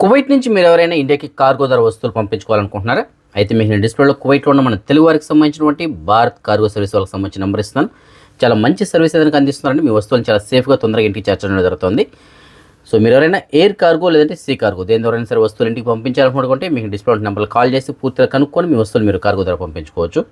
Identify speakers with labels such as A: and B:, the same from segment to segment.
A: Kuwait నుంచి మీరు ఎవరైనా ఇండియాకి కార్గో ధర వస్తువులు పంపించుకోవాలనుకుంటున్నారా? అయితే మీకు నేను డిస్ప్లేలో కువైట్లో ఉన్న మన తెలుగు వారికి సంబంధించినటువంటి భారత్ కార్గో సర్వీస్ వాళ్ళకి సంబంధించిన నెంబర్ ఇస్తున్నాను. చాలా మంచి సర్వీస్ ఏదైనా అందిస్తున్నారండి మీ వస్తువులను చాలా సేఫ్గా తొందరగా ఇంటికి చేర్చడం జరుగుతుంది. సో మీరు ఎవరైనా ఎయిర్ కార్గో లేదంటే సీ కార్గో దేని ద్వారా సరే వస్తువులు ఇంటికి పంపించాలనుకుంటే మీకు డిస్ప్లే నెంబర్ కాల్ చేసి పూర్తిగా కనుక్కొని మీ వస్తువులు మీరు కార్గో ద్వారా పంపించుకోవచ్చు.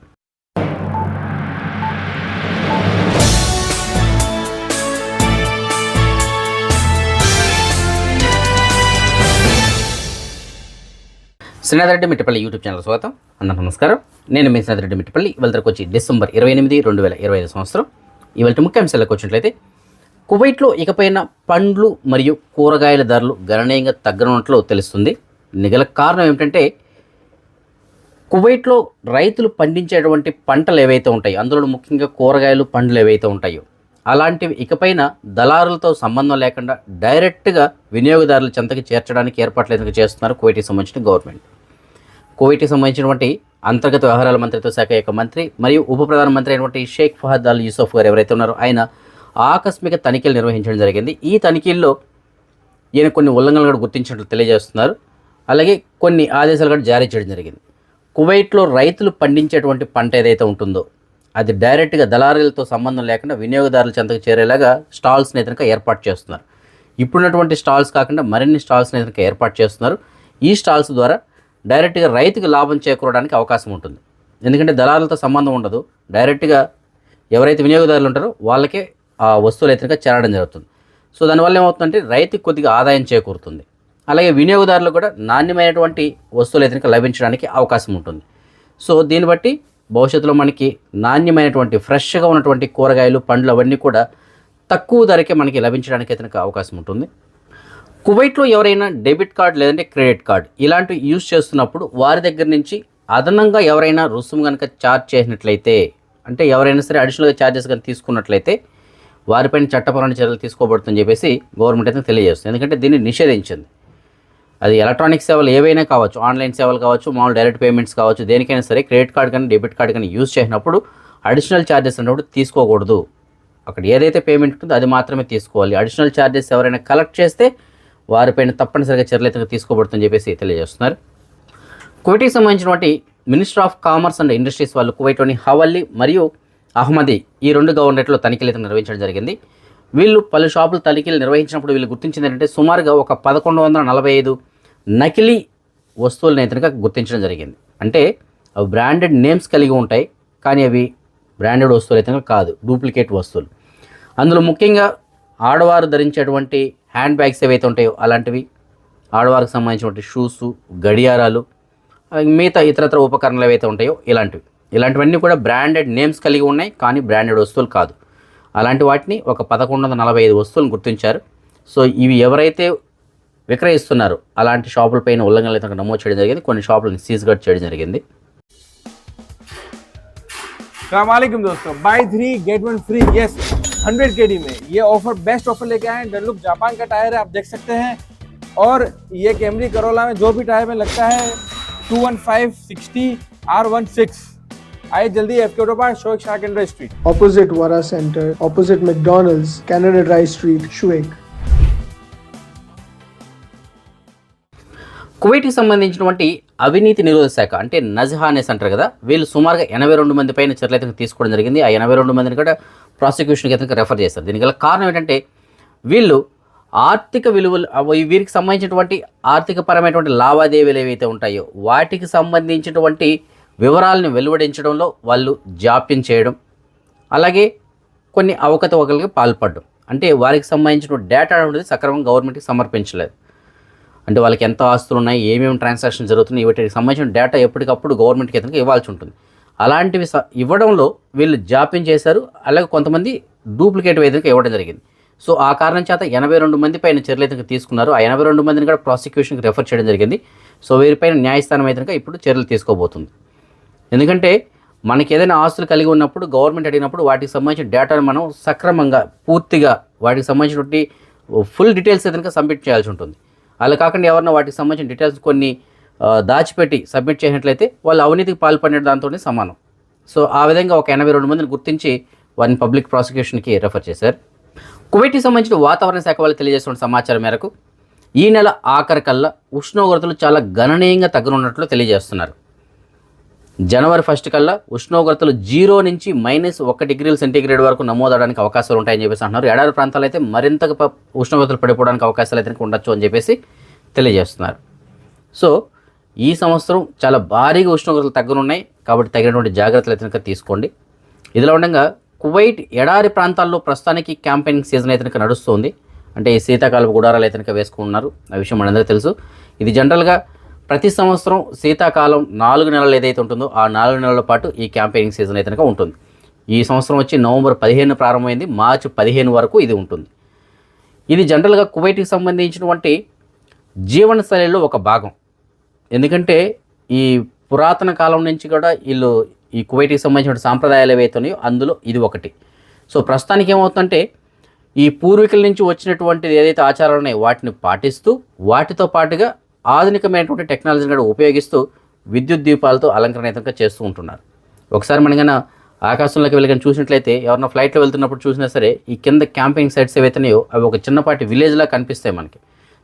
A: శ్రీనాథరెడ్డి మిట్టపల్లి యూట్యూబ్ ఛానల్ స్వాగతం. అందరూ నమస్కారం. నేను మీ శ్రీనాథరెడ్డి మిట్టపల్లి. ఇవాళకి వచ్చి డిసెంబర్ ఇరవై ఎనిమిది రెండు వేల ఇరవై ఐదు సంవత్సరం. ఇవాళ ముఖ్యాంశాలకు వచ్చినట్లయితే కువైట్లో ఇకపైన పండ్లు మరియు కూరగాయల ధరలు గణనీయంగా తగ్గనున్నట్లు తెలుస్తుంది. నిగల కారణం ఏమిటంటే కువైట్లో రైతులు పండించేటువంటి పంటలు ఏవైతే ఉంటాయో అందులో ముఖ్యంగా కూరగాయలు పండ్లు ఏవైతే ఉంటాయో అలాంటివి ఇకపైన దళారులతో సంబంధం లేకుండా డైరెక్ట్గా వినియోగదారుల చెంతకి చేర్చడానికి ఏర్పాట్లు ఎందుకు చేస్తున్నారు కువైట్కి సంబంధించిన గవర్నమెంట్? కోవిడ్కి సంబంధించినటువంటి అంతర్గత వ్యవహారాల మంత్రిత్వ శాఖ యొక్క మంత్రి మరియు ఉప ప్రధానమంత్రి అయినటువంటి షేక్ ఫహద్ అల్ యూసఫ్ గారు ఎవరైతే ఉన్నారో ఆయన ఆకస్మిక తనిఖీలు నిర్వహించడం జరిగింది. ఈ తనిఖీల్లో ఈయన కొన్ని ఉల్లంఘనలు కూడా గుర్తించినట్లు తెలియజేస్తున్నారు. అలాగే కొన్ని ఆదేశాలు కూడా జారీ చేయడం జరిగింది. కువైట్లో రైతులు పండించేటువంటి పంట ఏదైతే ఉంటుందో అది డైరెక్ట్గా దళారీలతో సంబంధం లేకుండా వినియోగదారుల చెంతకు చేరేలాగా స్టాల్స్ని అయితే ఏర్పాటు చేస్తున్నారు. ఇప్పుడున్నటువంటి స్టాల్స్ కాకుండా మరిన్ని స్టాల్స్ని అయితే ఏర్పాటు చేస్తున్నారు. ఈ స్టాల్స్ ద్వారా డైరెక్ట్గా రైతుకు లాభం చేకూరడానికి అవకాశం ఉంటుంది. ఎందుకంటే దళారులతో సంబంధం ఉండదు. డైరెక్ట్గా ఎవరైతే వినియోగదారులు ఉంటారో వాళ్ళకే ఆ వస్తువులు అయితే చేరడం జరుగుతుంది. సో దానివల్ల ఏమవుతుందంటే రైతుకి కొద్దిగా ఆదాయం చేకూరుతుంది. అలాగే వినియోగదారులు కూడా నాణ్యమైనటువంటి వస్తువులు అయితే లభించడానికి అవకాశం ఉంటుంది. సో దీన్ని బట్టి భవిష్యత్తులో మనకి నాణ్యమైనటువంటి ఫ్రెష్గా ఉన్నటువంటి కూరగాయలు పండ్లు అవన్నీ కూడా తక్కువ ధరకే మనకి లభించడానికి అయితే అవకాశం ఉంటుంది. కువైట్లో ఎవరైనా డెబిట్ కార్డ్ లేదంటే క్రెడిట్ కార్డ్ ఇలాంటివి యూజ్ చేస్తున్నప్పుడు వారి దగ్గర నుంచి అదనంగా ఎవరైనా రుసుము కనుక ఛార్జ్ చేసినట్లయితే అంటే ఎవరైనా సరే అడిషనల్గా ఛార్జెస్ కనుక తీసుకున్నట్లయితే వారిపైన చట్టపరమైన చర్యలు తీసుకోబడుతుందని చెప్పేసి గవర్నమెంట్ అయితే తెలియజేస్తుంది. ఎందుకంటే దీన్ని నిషేధించింది. అది ఎలక్ట్రానిక్ సేవలు ఏవైనా కావచ్చు ఆన్లైన్ సేవలు కావచ్చు మామూలు డైరెక్ట్ పేమెంట్స్ కావచ్చు దేనికైనా సరే క్రెడిట్ కార్డ్ కానీ డెబిట్ కార్డ్ కానీ యూజ్ చేసినప్పుడు అడిషనల్ ఛార్జెస్ అన్నప్పుడు తీసుకోకూడదు. అక్కడ ఏదైతే పేమెంట్ ఉంటుందో అది మాత్రమే తీసుకోవాలి. అడిషనల్ ఛార్జెస్ ఎవరైనా కలెక్ట్ చేస్తే వారిపైన తప్పనిసరిగా చర్యలు అయితే తీసుకోబడుతుందని చెప్పేసి తెలియజేస్తున్నారు. కువైట్కి సంబంధించినటువంటి minister of commerce and industries వాళ్ళు కువైట్లోని హవల్లి మరియు అహ్మదీ ఈ రెండు గవర్నరేట్లో తనిఖీలు అయితే నిర్వహించడం జరిగింది. వీళ్ళు పలు షాపులు తనిఖీలు నిర్వహించినప్పుడు వీళ్ళు గుర్తించింది ఏంటంటే సుమారుగా ఒక పదకొండు వందల నలభై ఐదు నకిలీ వస్తువులను అయితే గుర్తించడం జరిగింది. అంటే అవి బ్రాండెడ్ నేమ్స్ కలిగి ఉంటాయి కానీ అవి బ్రాండెడ్ వస్తువులు అయితే కాదు డూప్లికేట్ వస్తువులు. అందులో ముఖ్యంగా ఆడవారు ధరించేటువంటి హ్యాండ్ బ్యాగ్స్ ఏవైతే ఉంటాయో అలాంటివి ఆడవారికి సంబంధించినటువంటి షూస్ గడియారాలు మిగతా ఇతరత్ర ఉపకరణాలు ఏవైతే ఉంటాయో ఇలాంటివి. ఇలాంటివన్నీ కూడా బ్రాండెడ్ నేమ్స్ కలిగి ఉన్నాయి కానీ బ్రాండెడ్ వస్తువులు కాదు. అలాంటి వాటిని ఒక పదకొండు వందల నలభై ఐదు వస్తువులను గుర్తించారు. సో ఇవి ఎవరైతే విక్రయిస్తున్నారో అలాంటి షాపులపైన ఉల్లంఘనలు అయితే నమోదు చేయడం జరిగింది. కొన్ని షాపులను సీజ్ సీజ్గట్ చేయడం జరిగింది.
B: దోస్తో. Buy three get one free yes hundred के में ये ऑफर बेस्ट ऑफर लेके आए हैं डनलुक जापान का टायर है आप देख सकते हैं और ये कैमरी करोला में जो भी टायर में लगता है two one five sixty R one six आइए जल्दी एफ के पास शोक shark इंडर street
C: opposite Wara Center, opposite McDonald's, Canada Dry Street, Shuik.
A: కువైట్కి సంబంధించినటువంటి అవినీతి నిరోధక శాఖ అంటే నజహా అనేసి అంటారు కదా వీళ్ళు సుమారుగా ఎనభై రెండు మంది పైన చర్యలు అయితే తీసుకోవడం జరిగింది ఆ ఎనభై రెండు మందిని కూడా ప్రాసిక్యూషన్కి అతనికి రెఫర్ చేస్తారు. దీనికి గల కారణం ఏంటంటే వీళ్ళు ఆర్థిక విలువలు వీరికి సంబంధించినటువంటి ఆర్థికపరమైనటువంటి లావాదేవీలు ఏవైతే ఉంటాయో వాటికి సంబంధించినటువంటి వివరాలను వెలువడించడంలో వాళ్ళు జాప్యం చేయడం అలాగే కొన్ని అవకతవకలకి పాల్పడడం. అంటే వారికి సంబంధించిన డేటా అనేది సక్రమంగా గవర్నమెంట్కి సమర్పించలేదు. అంటే వాళ్ళకి ఎంత ఆస్తులు ఉన్నాయి ఏమేమి ట్రాన్సాక్షన్ జరుగుతున్నాయి వీటికి సంబంధించిన డేటా ఎప్పటికప్పుడు గవర్నమెంట్కి అతనికి ఇవ్వాల్సి ఉంటుంది. అలాంటివి స- ఇవ్వడంలో వీళ్ళు జాప్యం చేశారు. అలాగే కొంతమంది డూప్లికేట్ వేదిక ఇవ్వడం జరిగింది. సో ఆ కారణం చేత ఎనభై రెండు మంది పైన చర్యలు అయితే తీసుకున్నారు. ఆ ఎనభై రెండు మందిని కూడా ప్రాసిక్యూషన్కి రెఫర్ చేయడం జరిగింది. సో వీరిపైన న్యాయస్థానం అయితే ఇప్పుడు చర్యలు తీసుకోబోతుంది. ఎందుకంటే మనకి ఏదైనా ఆస్తులు కలిగి ఉన్నప్పుడు గవర్నమెంట్ అడిగినప్పుడు వాటికి సంబంధించిన డేటాను మనం సక్రమంగా పూర్తిగా వాటికి సంబంధించినటువంటి ఫుల్ డీటెయిల్స్ ఏదైనా సబ్మిట్ చేయాల్సి ఉంటుంది. అలా కాకుండా ఎవరన్నా వాటికి సంబంధించిన డీటెయిల్స్ కొన్ని దాచిపెట్టి సబ్మిట్ చేసినట్లయితే వాళ్ళు అవినీతికి పాల్పడిన దాంతో సమానం. సో ఆ విధంగా ఒక ఎనభై రెండు మందిని గుర్తించి వారిని పబ్లిక్ ప్రాసిక్యూషన్కి రెఫర్ చేశారు. కువైట్కి సంబంధించిన వాతావరణ శాఖ వాళ్ళు తెలియజేస్తున్న సమాచారం మేరకు ఈ నెల ఆఖరికల్లా ఉష్ణోగ్రతలు చాలా గణనీయంగా తగ్గనున్నట్లు తెలియజేస్తున్నారు. జనవరి ఫస్ట్ కల్లా ఉష్ణోగ్రతలు జీరో నుంచి మైనస్ ఒక డిగ్రీల సెంటీగ్రేడ్ వరకు నమోదవడానికి అవకాశాలు ఉంటాయని చెప్పేసి అంటున్నారు. ఎడారి ప్రాంతాలు అయితే మరింత ఉష్ణోగ్రతలు పడిపోవడానికి అవకాశాలు అయితే ఉండొచ్చు అని చెప్పేసి తెలియజేస్తున్నారు. సో ఈ సంవత్సరం చాలా భారీగా ఉష్ణోగ్రతలు తగ్గనున్నాయి. కాబట్టి తగినటువంటి జాగ్రత్తలు అయితే తీసుకోండి. ఇదిలా ఉండగా కువైట్ ఎడారి ప్రాంతాల్లో ప్రస్తుతానికి క్యాంపెయినింగ్ సీజన్ అయితే నడుస్తుంది. అంటే ఈ శీతాకాలపు గుడారాలు అయితే కనుక వేసుకున్నారు ఆ విషయం మనందరికీ తెలుసు. ఇది జనరల్గా ప్రతి సంవత్సరం శీతాకాలం నాలుగు నెలలు ఏదైతే ఉంటుందో ఆ నాలుగు నెలల పాటు ఈ క్యాంపెయినింగ్ సీజన్ అయితే ఉంటుంది. ఈ సంవత్సరం వచ్చి నవంబర్ పదిహేను ప్రారంభమైంది. మార్చి పదిహేను వరకు ఇది ఉంటుంది. ఇది జనరల్గా కువైట్కి సంబంధించినటువంటి జీవనశైలిలో ఒక భాగం. ఎందుకంటే ఈ పురాతన కాలం నుంచి కూడా వీళ్ళు ఈ కువైట్కి సంబంధించిన సాంప్రదాయాలు ఏవైతే ఉన్నాయో అందులో ఇది ఒకటి. సో ప్రస్తుతానికి ఏమవుతుందంటే ఈ పూర్వీకుల నుంచి వచ్చినటువంటిది ఏదైతే ఆచారాలు ఉన్నాయో వాటిని పాటిస్తూ వాటితో పాటుగా ఆధునికమైనటువంటి టెక్నాలజీని కూడా ఉపయోగిస్తూ విద్యుత్ దీపాలతో అలంకరణయుతంగా చేస్తూ ఉంటున్నారు. ఒకసారి మనకైనా ఆకాశంలోకి వెళ్ళి కానీ చూసినట్లయితే ఎవరైనా ఫ్లైట్లో వెళ్తున్నప్పుడు చూసినా సరే ఈ కింద క్యాంపింగ్ సైట్స్ ఏవైతున్నాయో అవి ఒక చిన్నపాటి విలేజ్లా కనిపిస్తాయి మనకి.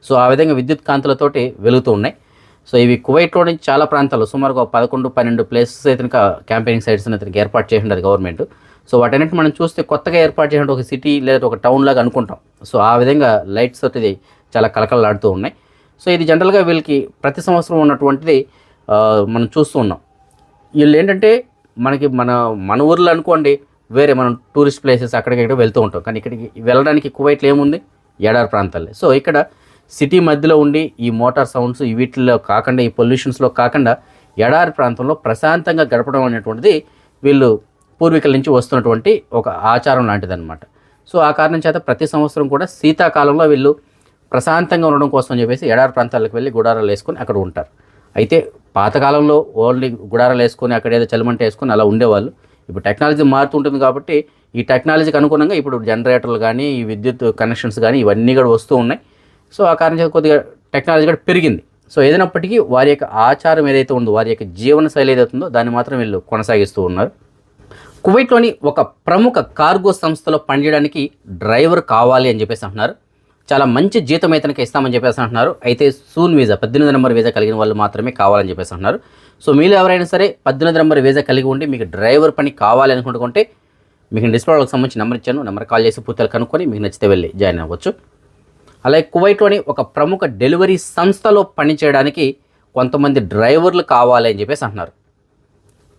A: సో ఆ విధంగా విద్యుత్ కాంతులతోటి వెలుగుతూ ఉన్నాయి. సో ఇవి కువైట్లో నుంచి చాలా ప్రాంతాలు సుమారుగా ఒక పదకొండు పన్నెండు ప్లేసెస్ అయితే క్యాంపెయినింగ్ సైట్స్ అయితే ఏర్పాటు చేసింది గవర్నమెంట్ సో వాటన్నిటి మనం చూస్తే కొత్తగా ఏర్పాటు చేసిన ఒక సిటీ లేదా ఒక టౌన్ లాగా అనుకుంటాం. సో ఆ విధంగా లైట్స్ అనేది చాలా కలకలలాడుతూ ఉన్నాయి. సో ఇది జనరల్గా వీళ్ళకి ప్రతి సంవత్సరం ఉన్నటువంటిది మనం చూస్తూ ఉన్నాం. వీళ్ళు ఏంటంటే మనకి మన మన ఊర్లో అనుకోండి వేరే మనం టూరిస్ట్ ప్లేసెస్ అక్కడికి ఇక్కడ వెళ్తూ ఉంటాం. కానీ ఇక్కడికి వెళ్ళడానికి కువైట్లో ఏముంది? ఎడారి ప్రాంతాలే. సో ఇక్కడ సిటీ మధ్యలో ఉండి ఈ మోటార్ సౌండ్స్ ఈ వీటిల్లో కాకుండా ఈ పొల్యూషన్స్లో కాకుండా ఎడారి ప్రాంతంలో ప్రశాంతంగా గడపడం అనేటువంటిది వీళ్ళు పూర్వీకుల నుంచి వస్తున్నటువంటి ఒక ఆచారం లాంటిదన్నమాట. సో ఆ కారణం చేత ప్రతి సంవత్సరం కూడా శీతాకాలంలో వీళ్ళు ప్రశాంతంగా ఉండడం కోసం చెప్పేసి ఎడారి ప్రాంతాలకు వెళ్ళి గుడారాలు వేసుకొని అక్కడ ఉంటారు. అయితే పాతకాలంలో ఓన్లీ గుడారాలు వేసుకొని అక్కడ ఏదో చలిమంట వేసుకొని అలా ఉండేవాళ్ళు. ఇప్పుడు టెక్నాలజీ మారుతుంటుంది కాబట్టి ఈ టెక్నాలజీకి అనుగుణంగా ఇప్పుడు జనరేటర్లు కానీ ఈ విద్యుత్ కనెక్షన్స్ కానీ ఇవన్నీ కూడా వస్తూ ఉన్నాయి. సో ఆ కారణం చేత కొద్దిగా టెక్నాలజీ కూడా పెరిగింది. సో ఏదైనప్పటికీ వారి యొక్క ఆచారం ఏదైతే ఉందో వారి యొక్క జీవన శైలి ఏదైతే ఉందో దాన్ని మాత్రం వీళ్ళు కొనసాగిస్తూ ఉన్నారు. కువైట్లోని ఒక ప్రముఖ కార్గో సంస్థలో పనిచేయడానికి డ్రైవర్ కావాలి అని చెప్పేసి అంటున్నారు. చాలా మంచి జీతం అయితే ఇస్తామని చెప్పేసి అంటున్నారు. అయితే సూన్ వీజా పద్దెనిమిది నెంబర్ వీజా కలిగిన వాళ్ళు మాత్రమే కావాలని చెప్పేసి అంటున్నారు. సో మీరు ఎవరైనా సరే పద్దెనిమిది నెంబర్ వీజా కలిగి ఉండి మీకు డ్రైవర్ పని కావాలి అనుకుంటుంటే మీకు డిస్ప్లేకి సంబంధించి నెంబర్ ఇచ్చాను. నెంబర్ కాల్ చేసి పూర్తిగా కనుక్కొని మీకు నచ్చితే వెళ్ళి జాయిన్ అవ్వచ్చు. అలాగే కువైట్లోని ఒక ప్రముఖ డెలివరీ సంస్థలో పనిచేయడానికి కొంతమంది డ్రైవర్లు కావాలి అని చెప్పేసి అంటున్నారు.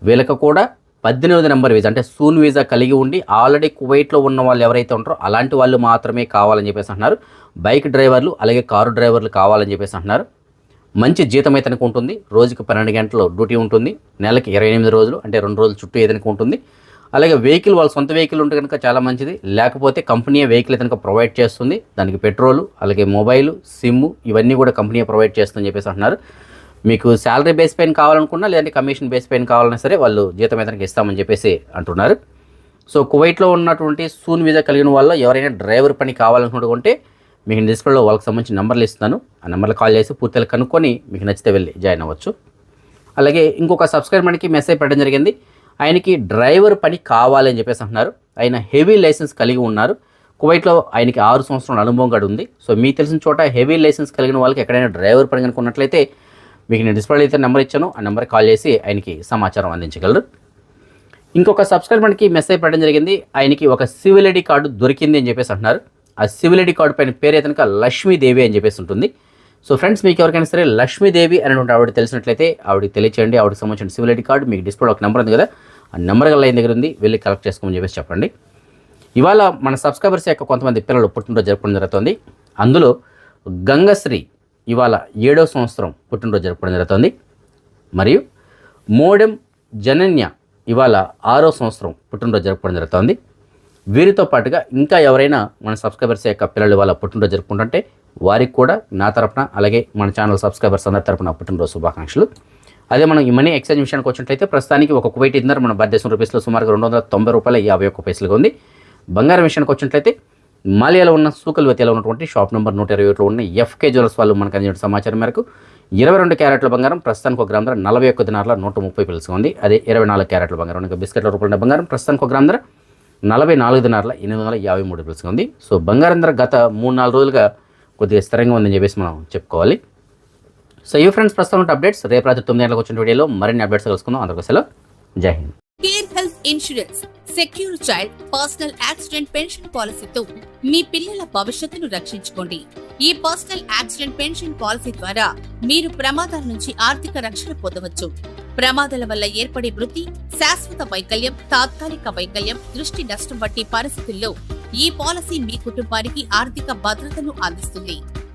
A: వీళ్ళకి కూడా పద్దెనిమిది నెంబర్ వీజా అంటే సూన్ వీజా కలిగి ఉండి ఆల్రెడీ కువైట్లో ఉన్న వాళ్ళు ఎవరైతే ఉంటారో అలాంటి వాళ్ళు మాత్రమే కావాలని చెప్పేసి అంటున్నారు. బైక్ డ్రైవర్లు అలాగే కారు డ్రైవర్లు కావాలని చెప్పేసి అంటున్నారు. మంచి జీతం అయితే ఉంటుంది రోజుకి పన్నెండు గంటలు డ్యూటీ ఉంటుంది. నెలకి ఇరవై ఎనిమిది రోజులు అంటే రెండు రోజులు చుట్టూ ఏదైనా ఉంటుంది అలాగే వెహికల్ వాళ్ళ సొంత వెహికల్ ఉంటే కనుక చాలా మంచిది. లేకపోతే కంపెనీ వెహికల్ కనుక ప్రొవైడ్ చేస్తుంది. దానికి పెట్రోలు అలాగే మొబైల్ సిమ్ ఇవన్నీ కూడా కంపెనీ ప్రొవైడ్ చేస్తుందని చెప్పేసి అంటున్నారు. మీకు శాలరీ బేస్ పైన కావాలనుకున్నా లేదంటే కమిషన్ బేస్ పైన కావాలన్నా సరే వాళ్ళు జీతం ఏదైనా ఇస్తామని చెప్పేసి అంటున్నారు. సో కువైట్లో ఉన్నటువంటి సూన్ వీజా కలిగిన వాళ్ళు ఎవరైనా డ్రైవర్ పని కావాలనుకుంటే మీకు డిస్ప్లేలో వాళ్ళకి సంబంధించిన నెంబర్లు ఇస్తాను ఆ నెంబర్లో కాల్ చేసి పూర్తిగా కనుక్కొని మీకు నచ్చితే వెళ్ళి జాయిన్ అవ్వచ్చు. అలాగే ఇంకొక సబ్స్క్రైబ్ మనకి మెసేజ్ పెట్టడం జరిగింది. ఆయనకి డ్రైవర్ పని కావాలని చెప్పేసి అంటున్నారు. ఆయన హెవీ లైసెన్స్ కలిగి ఉన్నారు. కువైట్లో ఆయనకి ఆరు సంవత్సరాల అనుభవం కూడా ఉంది. సో మీకు తెలిసిన చోట హెవీ లైసెన్స్ కలిగిన వాళ్ళకి ఎక్కడైనా డ్రైవర్ పని కనుకున్నట్లయితే మీకు నేను డిస్ప్లే అయితే నెంబర్ ఇచ్చాను. ఆ నెంబర్ కాల్ చేసి ఆయనకి సమాచారం అందించగలరు. ఇంకొక సబ్స్క్రైబర్కి మనకి మెసేజ్ పెట్టడం జరిగింది. ఆయనకి ఒక సివిల్ ఐడి కార్డు దొరికింది అని చెప్పేసి అంటున్నారు. ఆ సివిల్ ఐడి కార్డు పైన పేరు అయితే కనుక లక్ష్మీదేవి అని చెప్పేసి ఉంటుంది. సో ఫ్రెండ్స్ మీకు ఎవరికైనా సరే లక్ష్మీదేవి అనేటువంటి ఆవిడ తెలిసినట్లయితే ఆవిడకి తెలియచేయండి. ఆవిడకి సంబంధించిన సివిల్ ఐడి కార్డు మీకు డిస్ప్లే ఒక నెంబర్ ఉంది కదా. నెంబర్ గల లైన్ దగ్గర ఉంది వెళ్ళి కలెక్ట్ చేసుకోమని చెప్పేసి చెప్పండి. ఇవాళ మన సబ్స్క్రైబర్స్ యొక్క కొంతమంది పిల్లలు పుట్టినరోజు జరుపుకోవడం జరుగుతుంది. అందులో గంగశ్రీ ఇవాళ ఏడో సంవత్సరం పుట్టినరోజు జరుపుకోవడం జరుగుతుంది. మరియు మోడెం జనన్య ఇవాళ ఆరో సంవత్సరం పుట్టినరోజు జరుపుకోవడం జరుగుతుంది. వీరితో పాటుగా ఇంకా ఎవరైనా మన సబ్స్క్రైబర్స్ యొక్క పిల్లలు ఇవాళ పుట్టినరోజు జరుపుకుంటుంటే వారికి కూడా నా తరపున అలాగే మన ఛానల్ సబ్స్క్రైబర్స్ అందరి తరపున పుట్టినరోజు శుభాకాంక్షలు. అదే మనం ఈ మనీ ఎక్స్చేంజ్ విషయానికి వచ్చినట్లయితే ప్రస్తుతానికి ఒక కువైట్ ఇద్దరు మన భారతదేశం రూపీస్లో సుమారుగా రెండు వందల తొంభై రూపాయల యాభై ఒక్క పైసలుగా ఉంది. బంగారం విషయానికి వచ్చినట్లయితే మాలియాలో ఉన్న సూకల్వతిలో ఉన్నటువంటి షాప్ నెంబర్ నూట ఇరవై ఒకటిలో ఉన్న ఎఫ్కే జ్యువెల్స్ వాళ్ళు మనకు అందించిన సమాచారం మేరకు ఇరవై రెండు క్యారెట్ల బంగారం ప్రస్తుతానికి ఒక గ్రామ ధర నలభై ఒక్క దినార్ల నూట ముప్పై పిలుసుగా ఉంది. అదే ఇరవై నాలుగు క్యారెట్ల బంగారం ఇంకా బిస్కెట్ల రూపాయల బంగారం ప్రస్తుతానికి ఒక గ్రామ ధర నలభై నాలుగు దినార్ల ఎనిమిది వందల యాభై మూడు పిలుసుగా ఉంది. సో బంగారం ధర గత మూడు నాలుగు రోజులుగా కొద్దిగా స్థిరంగా ఉందని చెప్పేసి మనం చెప్పుకోవాలి. సో ఈ ఫ్రెండ్స్ ప్రస్తుతం అప్డేట్స్ రేపు రాత్రి తొమ్మిది గంటలకు వచ్చిన వీడియోలో మరిన్ని అప్డేట్స్ కలుసుకుందాం అందరికీ సెలవు. జై Hind.
D: Care health insurance secure child personal accident pension పాలసీతో మీ పిల్లల భవిష్యత్తును రక్షించుకోండి. ఈ పర్సనల్ యాక్సిడెంట్ పెన్షన్ పాలసీ ద్వారా మీరు ప్రమాదాల నుంచి ఆర్థిక రక్షణ పొందవచ్చు. ప్రమాదాల వల్ల ఏర్పడే మృతి శాశ్వత వైకల్యం తాత్కాలిక వైకల్యం దృష్టి నష్టం వంటి పరిస్థితుల్లో ఈ పాలసీ మీ కుటుంబానికి ఆర్థిక భద్రతను అందిస్తుంది.